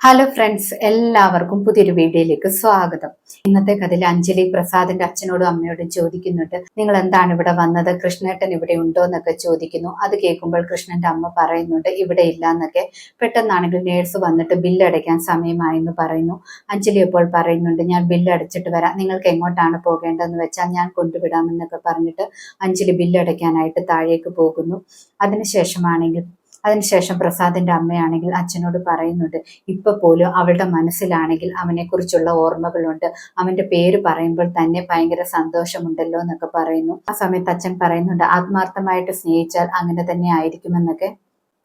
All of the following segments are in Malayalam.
ഹലോ ഫ്രണ്ട്സ് എല്ലാവർക്കും പുതിയൊരു വീഡിയോയിലേക്ക് സ്വാഗതം. ഇന്നത്തെ കഥയിൽ അഞ്ജലി പ്രസാദിന്റെ അച്ഛനോടും അമ്മയോടും ചോദിക്കുന്നുണ്ട് നിങ്ങൾ എന്താണ് ഇവിടെ വന്നത്? കൃഷ്ണേട്ടൻ ഇവിടെ ഉണ്ടോ? എന്നൊക്കെ ചോദിക്കുന്നു. അത് കേൾക്കുമ്പോൾ കൃഷ്ണന്റെ അമ്മ പറയുന്നുണ്ട് ഇവിടെ ഇല്ല എന്നൊക്കെ പെട്ടെന്നാണെങ്കിൽ നേഴ്സ് വന്നിട്ട് ബില്ല് അടയ്ക്കാൻ സമയമായെന്ന് പറയുന്നു. അഞ്ജലി ഇപ്പോൾ പറയുന്നുണ്ട് ഞാൻ ബില്ല് അടച്ചിട്ട് വരാം. നിങ്ങൾക്ക് എങ്ങോട്ടാണ് പോകേണ്ടതെന്ന് വെച്ചാൽ ഞാൻ കൊണ്ടുവിടാമെന്നൊക്കെ പറഞ്ഞിട്ട് അഞ്ജലി ബില്ല് അടയ്ക്കാനായിട്ട് താഴേക്ക് പോകുന്നു. അതിനുശേഷമാണെങ്കിൽ അതിനുശേഷം പ്രസാദിന്റെ അമ്മയാണെങ്കിൽ അച്ഛനോട് പറയുന്നുണ്ട് ഇപ്പൊ പോലും അവളുടെ മനസ്സിലാണെങ്കിൽ അവനെക്കുറിച്ചുള്ള ഓർമ്മകളുണ്ട്. അവന്റെ പേര് പറയുമ്പോൾ തന്നെ ഭയങ്കര സന്തോഷമുണ്ടല്ലോ എന്നൊക്കെ പറയുന്നു. ആ സമയത്ത് അച്ഛൻ പറയുന്നുണ്ട് ആത്മാർത്ഥമായിട്ട് സ്നേഹിച്ചാൽ അങ്ങനെ തന്നെ ആയിരിക്കുമെന്നൊക്കെ.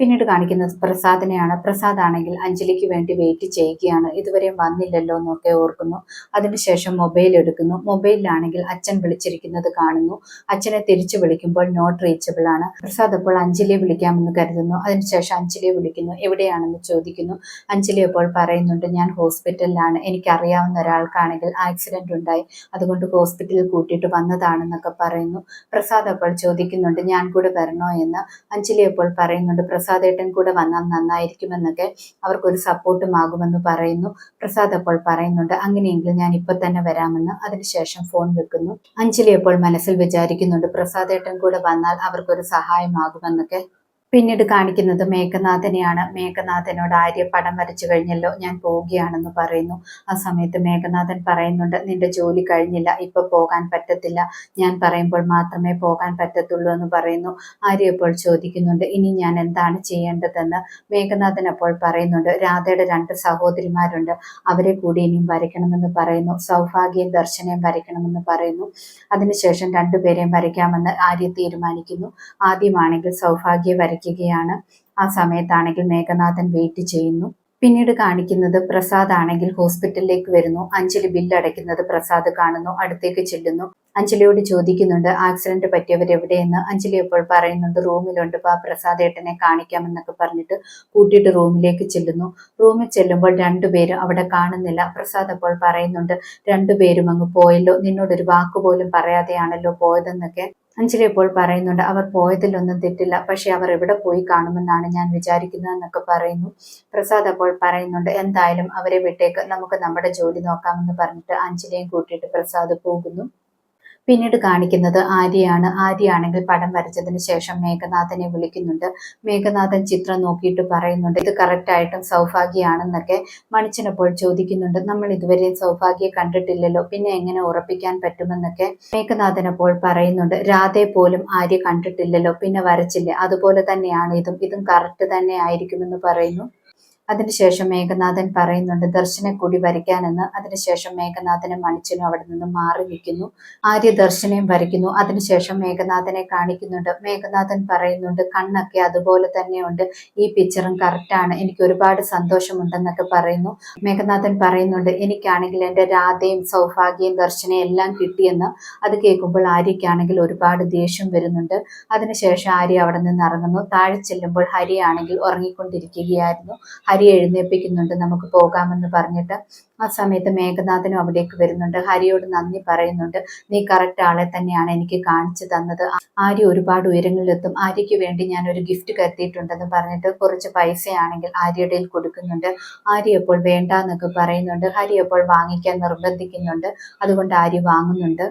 പിന്നീട് കാണിക്കുന്നത് പ്രസാദിനെയാണ്. പ്രസാദ് ആണെങ്കിൽ അഞ്ജലിക്ക് വേണ്ടി വെയിറ്റ് ചെയ്യുകയാണ്. ഇതുവരെയും വന്നില്ലല്ലോ എന്നൊക്കെ ഓർക്കുന്നു. അതിനുശേഷം മൊബൈൽ എടുക്കുന്നു. മൊബൈലിലാണെങ്കിൽ അച്ഛൻ വിളിച്ചിരിക്കുന്നത് കാണുന്നു. അച്ഛനെ തിരിച്ചു വിളിക്കുമ്പോൾ നോട്ട് റീച്ചബിൾ ആണ്. പ്രസാദ് അപ്പോൾ അഞ്ജലിയെ വിളിക്കാമെന്ന് കരുതുന്നു. അതിനുശേഷം അഞ്ജലിയെ വിളിക്കുന്നു. എവിടെയാണെന്ന് ചോദിക്കുന്നു. അഞ്ജലി അപ്പോൾ പറയുന്നുണ്ട് ഞാൻ ഹോസ്പിറ്റലിലാണ് എനിക്കറിയാവുന്ന ഒരാൾക്കാണെങ്കിൽ ആക്സിഡന്റ് ഉണ്ടായി. അതുകൊണ്ട് ഹോസ്പിറ്റലിൽ കൂട്ടിയിട്ട് വന്നതാണെന്നൊക്കെ പറയുന്നു. പ്രസാദ് അപ്പോൾ ചോദിക്കുന്നുണ്ട് ഞാൻ കൂടെ വരണോ? എന്ന്. അഞ്ജലി അപ്പോൾ പറയുന്നുണ്ട് പ്രസാദ് പ്രസാദേട്ടൻ കൂടെ വന്നാൽ നന്നായിരിക്കുമെന്നൊക്കെ അവർക്കൊരു സപ്പോർട്ടും ആകുമെന്ന് പറയുന്നു. പ്രസാദ് അപ്പോൾ പറയുന്നുണ്ട് അങ്ങനെയെങ്കിൽ ഞാൻ ഇപ്പൊ തന്നെ വരാമെന്ന്. അതിനുശേഷം ഫോൺ വെക്കുന്നു. അഞ്ജലി അപ്പോൾ മനസ്സിൽ വിചാരിക്കുന്നുണ്ട് പ്രസാദേട്ടൻ കൂടെ വന്നാൽ അവർക്കൊരു സഹായമാകുമെന്നൊക്കെ. പിന്നീട് കാണിക്കുന്നത് മേഘനാഥനെയാണ്. മേഘനാഥനോട് ആര്യ പടം വരച്ചു കഴിഞ്ഞല്ലോ ഞാൻ പോവുകയാണെന്ന് പറയുന്നു. ആ സമയത്ത് മേഘനാഥൻ പറയുന്നുണ്ട് നിന്റെ ജോലി കഴിഞ്ഞില്ല ഇപ്പൊ പോകാൻ പറ്റത്തില്ല. ഞാൻ പറയുമ്പോൾ മാത്രമേ പോകാൻ പറ്റത്തുള്ളൂ എന്ന് പറയുന്നു. ആര്യ ഇപ്പോൾ ചോദിക്കുന്നുണ്ട് ഇനി ഞാൻ എന്താണ് ചെയ്യേണ്ടതെന്ന്? മേഘനാഥൻ അപ്പോൾ പറയുന്നുണ്ട് രാധയുടെ രണ്ട് സഹോദരിമാരുണ്ട്. അവരെ കൂടി ഇനിയും വരയ്ക്കണമെന്ന് പറയുന്നു. സൗഭാഗ്യം ദർശനയും വരയ്ക്കണമെന്ന് പറയുന്നു. അതിനുശേഷം രണ്ടുപേരെയും വരയ്ക്കാമെന്ന് ആര്യ തീരുമാനിക്കുന്നു. ആദ്യമാണെങ്കിൽ സൗഭാഗ്യം വരയ്ക്കും വയ്ക്കുകയാണ് ആ സമയത്താണെങ്കിൽ മേഘനാഥൻ വെയിറ്റ് ചെയ്യുന്നു. പിന്നീട് കാണിക്കുന്നത് പ്രസാദ് ആണെങ്കിൽ ഹോസ്പിറ്റലിലേക്ക് വരുന്നു. അഞ്ജലി ബില്ല് അടയ്ക്കുന്നത് പ്രസാദ് കാണുന്നു. അടുത്തേക്ക് ചെല്ലുന്നു. അഞ്ജലിയോട് ചോദിക്കുന്നുണ്ട് ആക്സിഡന്റ് പറ്റിയവർ എവിടെയെന്ന് അഞ്ജലി ഇപ്പോൾ പറയുന്നുണ്ട് റൂമിലുണ്ട്. ആ പ്രസാദ് ഏട്ടനെ കാണിക്കാമെന്നൊക്കെ പറഞ്ഞിട്ട് കൂട്ടിയിട്ട് റൂമിലേക്ക് ചെല്ലുന്നു. റൂമിൽ ചെല്ലുമ്പോൾ രണ്ടുപേരും അവിടെ കാണുന്നില്ല. പ്രസാദ് അപ്പോൾ പറയുന്നുണ്ട് രണ്ടുപേരും അങ്ങ് പോയല്ലോ. നിന്നോടൊരു വാക്കുപോലും പറയാതെയാണല്ലോ പോയതെന്നൊക്കെ. അഞ്ജലി ഇപ്പോൾ പറയുന്നുണ്ട് അവർ പോയതിലൊന്നും തെറ്റില്ല പക്ഷെ അവർ എവിടെ പോയി കാണുമെന്നാണ് ഞാൻ വിചാരിക്കുന്നതെന്നൊക്കെ പറയുന്നു. പ്രസാദ് അപ്പോൾ പറയുന്നുണ്ട് എന്തായാലും അവരെ വിട്ടേക്ക് നമുക്ക് നമ്മുടെ ജോലി നോക്കാമെന്ന് പറഞ്ഞിട്ട് അഞ്ജലിയും കൂട്ടിയിട്ട് പ്രസാദ് പോകുന്നു. പിന്നീട് കാണിക്കുന്നത് ആര്യയാണ്. ആര്യയാണെങ്കിൽ പടം വരച്ചതിന് ശേഷം മേഘനാഥനെ വിളിക്കുന്നുണ്ട്. മേഘനാഥൻ ചിത്രം നോക്കിയിട്ട് പറയുന്നുണ്ട് ഇത് കറക്റ്റായിട്ടും സൗഭാഗ്യമാണെന്നൊക്കെ മണിച്ചനപ്പോൾ ചോദിക്കുന്നുണ്ട്. നമ്മൾ ഇതുവരെ സൗഭാഗ്യം കണ്ടിട്ടില്ലല്ലോ. പിന്നെ എങ്ങനെ ഉറപ്പിക്കാൻ പറ്റുമെന്നൊക്കെ മേഘനാഥൻ അപ്പോൾ പറയുന്നുണ്ട്. രാധയെ പോലും ആര്യ കണ്ടിട്ടില്ലല്ലോ. പിന്നെ വരച്ചില്ലേ? അതുപോലെ തന്നെയാണ് ഇതും. ഇതും കറക്റ്റ് തന്നെ ആയിരിക്കുമെന്ന് പറയുന്നു. അതിനുശേഷം മേഘനാഥൻ പറയുന്നുണ്ട് ദർശനെ കൂടി വരയ്ക്കാനെന്ന്. അതിനുശേഷം മേഘനാഥനും മണിച്ചനും അവിടെ നിന്ന് മാറി നിൽക്കുന്നു. ആര്യ ദർശനയും വരയ്ക്കുന്നു. അതിനുശേഷം മേഘനാഥനെ കാണിക്കുന്നുണ്ട്. മേഘനാഥൻ പറയുന്നുണ്ട് കണ്ണൊക്കെ അതുപോലെ തന്നെയുണ്ട്. ഈ പിക്ചറും കറക്റ്റാണ് എനിക്ക് ഒരുപാട് സന്തോഷമുണ്ടെന്നൊക്കെ പറയുന്നു. മേഘനാഥൻ പറയുന്നുണ്ട് എനിക്കാണെങ്കിൽ എന്റെ രാധയും സൗഭാഗ്യയും ദർശനയും എല്ലാം കിട്ടിയെന്ന്. അത് കേൾക്കുമ്പോൾ ആര്യയ്ക്കാണെങ്കിൽ ഒരുപാട് ദേഷ്യം വരുന്നുണ്ട്. അതിനുശേഷം ആര്യ അവിടെ നിന്ന് ഇറങ്ങുന്നു. താഴെ ചെല്ലുമ്പോൾ ഹരിയാണെങ്കിൽ ഉറങ്ങിക്കൊണ്ടിരിക്കുകയായിരുന്നു. ഹരി ഹരി എഴുന്നേൽപ്പിക്കുന്നുണ്ട് നമുക്ക് പോകാമെന്ന് പറഞ്ഞിട്ട് ആ സമയത്ത് മേഘനാഥനും അവിടേക്ക് വരുന്നുണ്ട്. ഹരിയോട് നന്ദി പറയുന്നുണ്ട്. നീ കറക്റ്റ് ആളെ തന്നെയാണ് എനിക്ക് കാണിച്ചു തന്നത്. ആര്യ ഒരുപാട് ഉയരങ്ങളിലെത്തും. ആര്യയ്ക്ക് വേണ്ടി ഞാൻ ഒരു ഗിഫ്റ്റ് കരുത്തിയിട്ടുണ്ടെന്ന് പറഞ്ഞിട്ട് കുറച്ച് പൈസയാണെങ്കിൽ ആര്യയുടെ കൊടുക്കുന്നുണ്ട്. ആര്യ എപ്പോൾ വേണ്ട എന്നൊക്കെ പറയുന്നുണ്ട്. ഹരി എപ്പോൾ വാങ്ങിക്കാൻ നിർബന്ധിക്കുന്നുണ്ട്. അതുകൊണ്ട് ആര്യ വാങ്ങുന്നുണ്ട്.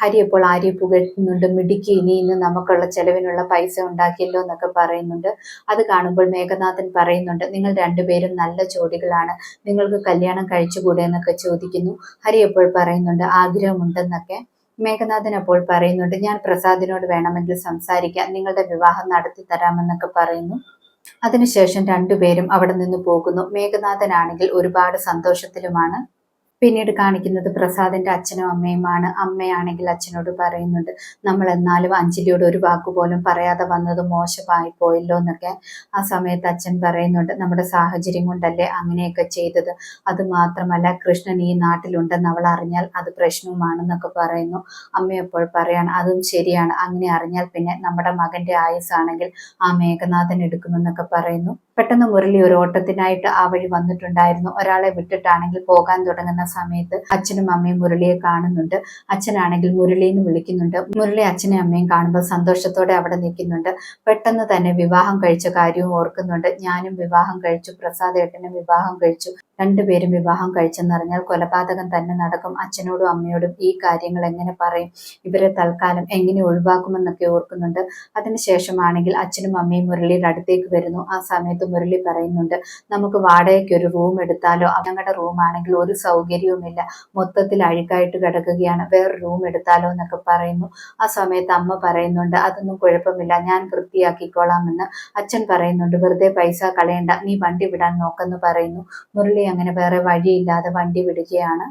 ഹരി ഇപ്പോൾ ആര്യ പുകഴ്ത്തുന്നുണ്ട്? മിടുക്കി ഇനി ഇന്ന് നമുക്കുള്ള ചെലവിനുള്ള പൈസ ഉണ്ടാക്കിയല്ലോ എന്നൊക്കെ പറയുന്നുണ്ട്. അത് കാണുമ്പോൾ മേഘനാഥൻ പറയുന്നുണ്ട് നിങ്ങൾ രണ്ടുപേരും നല്ല ജോഡികളാണ് നിങ്ങൾക്ക് കല്യാണം കഴിച്ചുകൂടെ? എന്നൊക്കെ ചോദിക്കുന്നു. ഹരി എപ്പോൾ പറയുന്നുണ്ട് ആഗ്രഹമുണ്ടെന്നൊക്കെ. മേഘനാഥൻ അപ്പോൾ പറയുന്നുണ്ട് ഞാൻ പ്രസാദിനോട് വേണമെങ്കിൽ സംസാരിക്കാം. നിങ്ങളുടെ വിവാഹം നടത്തി തരാമെന്നൊക്കെ പറയുന്നു. അതിനുശേഷം രണ്ടുപേരും അവിടെ നിന്ന് പോകുന്നു. മേഘനാഥനാണെങ്കിൽ ഒരുപാട് സന്തോഷത്തിലുമാണ്. പിന്നീട് കാണിക്കുന്നത് പ്രസാദിന്റെ അച്ഛനും അമ്മയുമാണ്. അമ്മയാണെങ്കിൽ അച്ഛനോട് പറയുന്നുണ്ട് നമ്മൾ എന്നാലും അഞ്ജലിയോട് ഒരു വാക്കുപോലും പറയാതെ വന്നത് മോശമായി പോയല്ലോ എന്നൊക്കെ. ആ സമയത്ത് അച്ഛൻ പറയുന്നുണ്ട് നമ്മുടെ സാഹചര്യം കൊണ്ടല്ലേ അങ്ങനെയൊക്കെ ചെയ്തത്. അത് മാത്രമല്ല കൃഷ്ണൻ ഈ നാട്ടിലുണ്ടെന്ന് അവൾ അറിഞ്ഞാൽ അത് പ്രശ്നവുമാണെന്നൊക്കെ പറയുന്നു. അമ്മയപ്പോൾ പറയാണ് അതും ശരിയാണ്. അങ്ങനെ അറിഞ്ഞാൽ പിന്നെ നമ്മുടെ മകന്റെ ആയുസാണെങ്കിൽ ആ മേഘനാഥൻ എടുക്കുമെന്നൊക്കെ പറയുന്നു. പെട്ടെന്ന് മുരളി ഒരു ഓട്ടത്തിനായിട്ട് ആ വഴി വന്നിട്ടുണ്ടായിരുന്നു. ഒരാളെ വിട്ടിട്ടാണെങ്കിൽ പോകാൻ തുടങ്ങുന്ന സമയത്ത് അച്ഛനും അമ്മയും മുരളിയെ കാണുന്നുണ്ട്. അച്ഛനാണെങ്കിൽ മുരളി എന്ന് വിളിക്കുന്നുണ്ട്. മുരളി അച്ഛനെയും അമ്മയും കാണുമ്പോൾ സന്തോഷത്തോടെ അവിടെ നിൽക്കുന്നുണ്ട്. പെട്ടെന്ന് തന്നെ വിവാഹം കഴിച്ച കാര്യവും ഓർക്കുന്നുണ്ട്. ഞാനും വിവാഹം കഴിച്ചു. പ്രസാദ് ഏട്ടനും വിവാഹം കഴിച്ചു. രണ്ടുപേരും വിവാഹം കഴിച്ചെന്നറിഞ്ഞാൽ കൊലപാതകം തന്നെ നടക്കും. അച്ഛനോടും അമ്മയോടും ഈ കാര്യങ്ങൾ എങ്ങനെ പറയും? ഇവരെ തൽക്കാലം എങ്ങനെ ഒഴിവാക്കുമെന്നൊക്കെ ഓർക്കുന്നുണ്ട്. അതിനുശേഷമാണെങ്കിൽ അച്ഛനും അമ്മയും മുരളിയുടെ അടുത്തേക്ക് വരുന്നു. ആ സമയത്ത് മുരളി പറയുന്നുണ്ട് നമുക്ക് വാടകയ്ക്ക് ഒരു റൂം എടുത്താലോ? ഞങ്ങളുടെ റൂം ആണെങ്കിൽ ഒരു സൗകര്യവുമില്ല. മൊത്തത്തിൽ അഴുക്കായിട്ട് കിടക്കുകയാണ്. വേറെ റൂം എടുത്താലോ? എന്നൊക്കെ പറയുന്നു. ആ സമയത്ത് അമ്മ പറയുന്നുണ്ട് അതൊന്നും കുഴപ്പമില്ല. ഞാൻ വൃത്തിയാക്കിക്കോളാമെന്ന്. അച്ഛൻ പറയുന്നുണ്ട് വെറുതെ പൈസ കളയണ്ട. നീ വണ്ടി വിടാൻ നോക്കെന്ന് പറയുന്നു. മുരളി അങ്ങനെ വേറെ വഴിയില്ലാതെ വണ്ടി വിടുകയാണ്.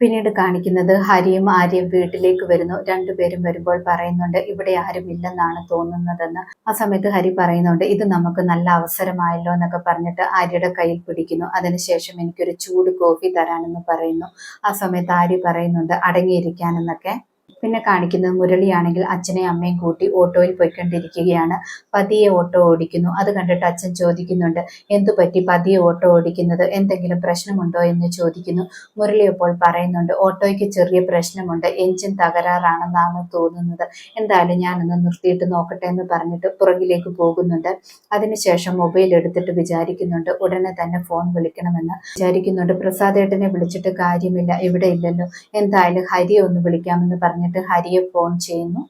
പിന്നീട് കാണിക്കുന്നത് ഹരിയും ആര്യയും വീട്ടിലേക്ക് വരുന്നു. രണ്ടുപേരും വരുമ്പോൾ പറയുന്നുണ്ട് ഇവിടെ ആരും ഇല്ലെന്നാണ് തോന്നുന്നതെന്ന്. ആ സമയത്ത് ഹരി പറയുന്നുണ്ട് ഇത് നമുക്ക് നല്ല അവസരമായല്ലോ എന്നൊക്കെ പറഞ്ഞിട്ട് ആര്യയുടെ കയ്യിൽ പിടിക്കുന്നു. അതിനുശേഷം എനിക്കൊരു ചൂട് കോഫി തരാനെന്ന് പറയുന്നു. ആ സമയത്ത് ആര്യ പറയുന്നുണ്ട് അടങ്ങിയിരിക്കാനെന്നൊക്കെ. പിന്നെ കാണിക്കുന്നത് മുരളിയാണെങ്കിൽ അച്ഛനെയും അമ്മയും കൂട്ടി ഓട്ടോയിൽ പോയിക്കൊണ്ടിരിക്കുകയാണ്. പതിയെ ഓട്ടോ ഓടിക്കുന്നു. അത് കണ്ടിട്ട് അച്ഛൻ ചോദിക്കുന്നുണ്ട് എന്തു പറ്റി? പതിയെ ഓട്ടോ ഓടിക്കുന്നത്? എന്തെങ്കിലും പ്രശ്നമുണ്ടോ? എന്ന് ചോദിക്കുന്നു. മുരളി ഇപ്പോൾ പറയുന്നുണ്ട് ഓട്ടോയ്ക്ക് ചെറിയ പ്രശ്നമുണ്ട്. എഞ്ചിൻ തകരാറാണെന്നാണ് തോന്നുന്നത്. എന്തായാലും ഞാനൊന്ന് നിർത്തിയിട്ട് നോക്കട്ടെ എന്ന് പറഞ്ഞിട്ട് പുറകിലേക്ക് പോകുന്നുണ്ട്. അതിനുശേഷം മൊബൈൽ എടുത്തിട്ട് വിചാരിക്കുന്നുണ്ട് ഉടനെ തന്നെ ഫോൺ വിളിക്കണമെന്ന്. വിചാരിക്കുന്നുണ്ട് പ്രസാദേട്ടനെ വിളിച്ചിട്ട് കാര്യമില്ല. ഇവിടെ ഇല്ലല്ലോ. എന്തായാലും ഹരിയെ ഒന്ന് വിളിക്കാമെന്ന് പറഞ്ഞിട്ട് ഹരിയെ ഫോൺ ചെയ്യുന്നു.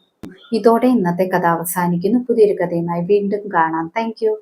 ഇതോടെ ഇന്നത്തെ കഥ അവസാനിക്കുന്നു. പുതിയൊരു കഥയുമായി വീണ്ടും കാണാം. താങ്ക്